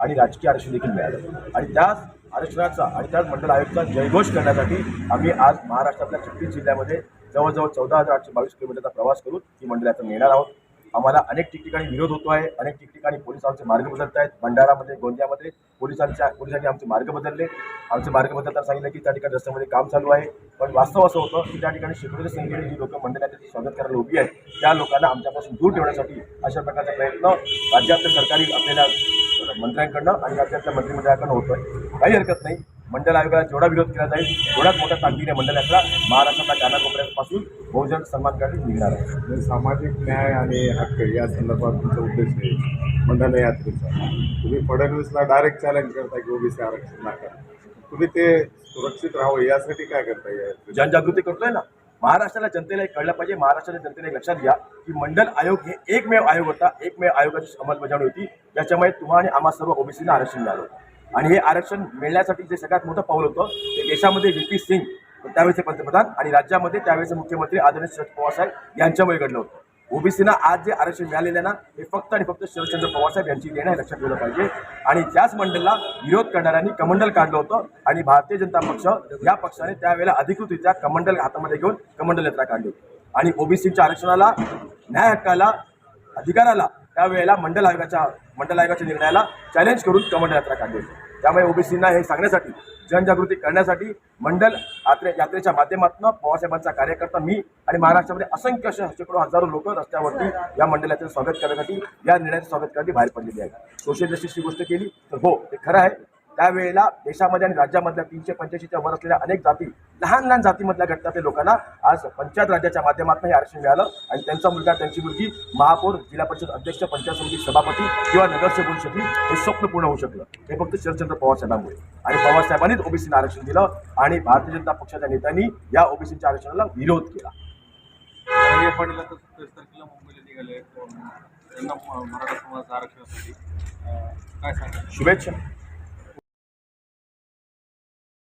आणि राजकीय आरक्षण देखील मिळालं. आणि त्याच आरक्षणाचा आणि त्याच मंडळ आयोगाचा जयघोष करण्यासाठी आम्ही आज महाराष्ट्रातल्या छत्तीस जिल्ह्यामध्ये जवळजवळ चौदा हजार आठशे बावीस किलोमीटरचा प्रवास करून ही मंडळाचं नेणार आहोत. आम्हाला अनेक ठिकठिकाणी विरोध होतो आहे अनेक ठिकठिकाणी पोलीस आमचे मार्ग बदलत आहेत भंडारामध्ये गोंदियामध्ये पोलिसांच्या पोलिसांनी आमचे मार्ग बदलले. आमचे मार्ग बदलताना सांगितलं की त्या ठिकाणी रस्त्यामध्ये काम चालू आहे. पण वास्तव असं होतं की त्या ठिकाणी शेकडोच्या संख्येने जी लोकं मंडळाचे स्वागत करायला उभी आहेत. त्या लोकांना आमच्यापासून दूर ठेवण्यासाठी अशा प्रकारचा प्रयत्न राज्यातल्या सरकारी आपल्याला मंत्र्यांकडनं आणि राज्यातल्या मंत्रिमंडळाकडनं होतोय. काही हरकत नाही. मंडल आयोगाला जेवढा विरोध केला जाईल तेवढ्याच मोठ्या ताकदीने मंडल यात्रा महाराष्ट्रातल्या कानाकोपऱ्यापासून बहुजन सन्मान करण्यासाठी निघणार आहे. म्हणजे सामाजिक न्याय आणि हक्क या संदर्भात तुमचा उद्देश आहे मंडळ यात्रेचा. तुम्ही फडणवीसला डायरेक्ट चॅलेंज करता की ओबीसी आरक्षण नाका तुम्ही ते सुरक्षित राहावं यासाठी काय करता या जनजागृती करतोय ना. महाराष्ट्राला जनतेला एक कळलं पाहिजे. महाराष्ट्राच्या जनतेला एक लक्षात घ्या की मंडल आयोग हे एकमेव आयोग होता. एकमेव आयोगाची अंमलबजावणी होती. ज्याच्यामुळे तुम्हा आणि आम्हा सर्व ओबीसींना आरक्षण मिळालं होतं. आणि हे आरक्षण मिळण्यासाठी जे सगळ्यात मोठं पाऊल होतं ते देशामध्ये व्ही. पी. सिंग त्यावेळेचे पंतप्रधान आणि राज्यामध्ये त्यावेळेचे मुख्यमंत्री आदरणीय शरद पवार साहेब यांच्यामुळे घडलं होतं. ओबीसीना आज जे आरक्षण मिळालेलं आहे ना हे फक्त आणि फक्त शरदचंद्र पवार साहेब यांची देणं हे लक्षात ठेवलं पाहिजे. आणि त्याच मंडलला विरोध करणाऱ्यांनी कमंडल काढलं होतं आणि भारतीय जनता पक्ष या पक्षाने त्यावेळेला अधिकृतरित्या कमंडल हातामध्ये घेऊन कमंडल यात्रा काढली होती. आणि ओबीसीच्या आरक्षणाला न्याय हक्काला अधिकाराला त्यावेळेला मंडल आयोगाच्या मंडल आयोगाच्या निर्णयाला चॅलेंज करून कमंडल यात्रा काढली होती. त्यामुळे ओबीसींना हे सांगण्यासाठी जनजागृती करण्यासाठी मंडल यात्रे यात्रेच्या माध्यमातून पवारसाहेबांचा कार्यकर्ता मी आणि महाराष्ट्रामध्ये असंख्य असे शेकडो हजारो लोक रस्त्यावरती या मंडळाचं स्वागत करण्यासाठी या निर्णयाचं स्वागत करण्यासाठी बाहेर पडलेली आहे सोशल जस्टिसची गोष्ट केली तर हो ते खरं आहे. त्यावेळेला देशामध्ये आणि राज्यामधल्या तीनशे पंच्याऐंशीच्या वर असलेल्या अनेक जाती लहान लहान जातीमधल्या घटकातल्या लोकांना आज पंचायत राज्याच्या माध्यमातून हे आरक्षण मिळालं. आणि त्यांचा मुलगा त्यांची मुलगी महापौर जिल्हा परिषद अध्यक्ष पंचायत समिती सभापती किंवा नगरसेवक होऊ शकली हे स्वप्न पूर्ण होऊ शकलं. हे फक्त शरदचंद्र पवार साहेबांमुळे. आणि पवार साहेबांनीच ओबीसीला आरक्षण दिलं आणि भारतीय जनता पक्षाच्या नेत्यांनी या ओबीसीच्या आरक्षणाला विरोध केला. शुभेच्छा.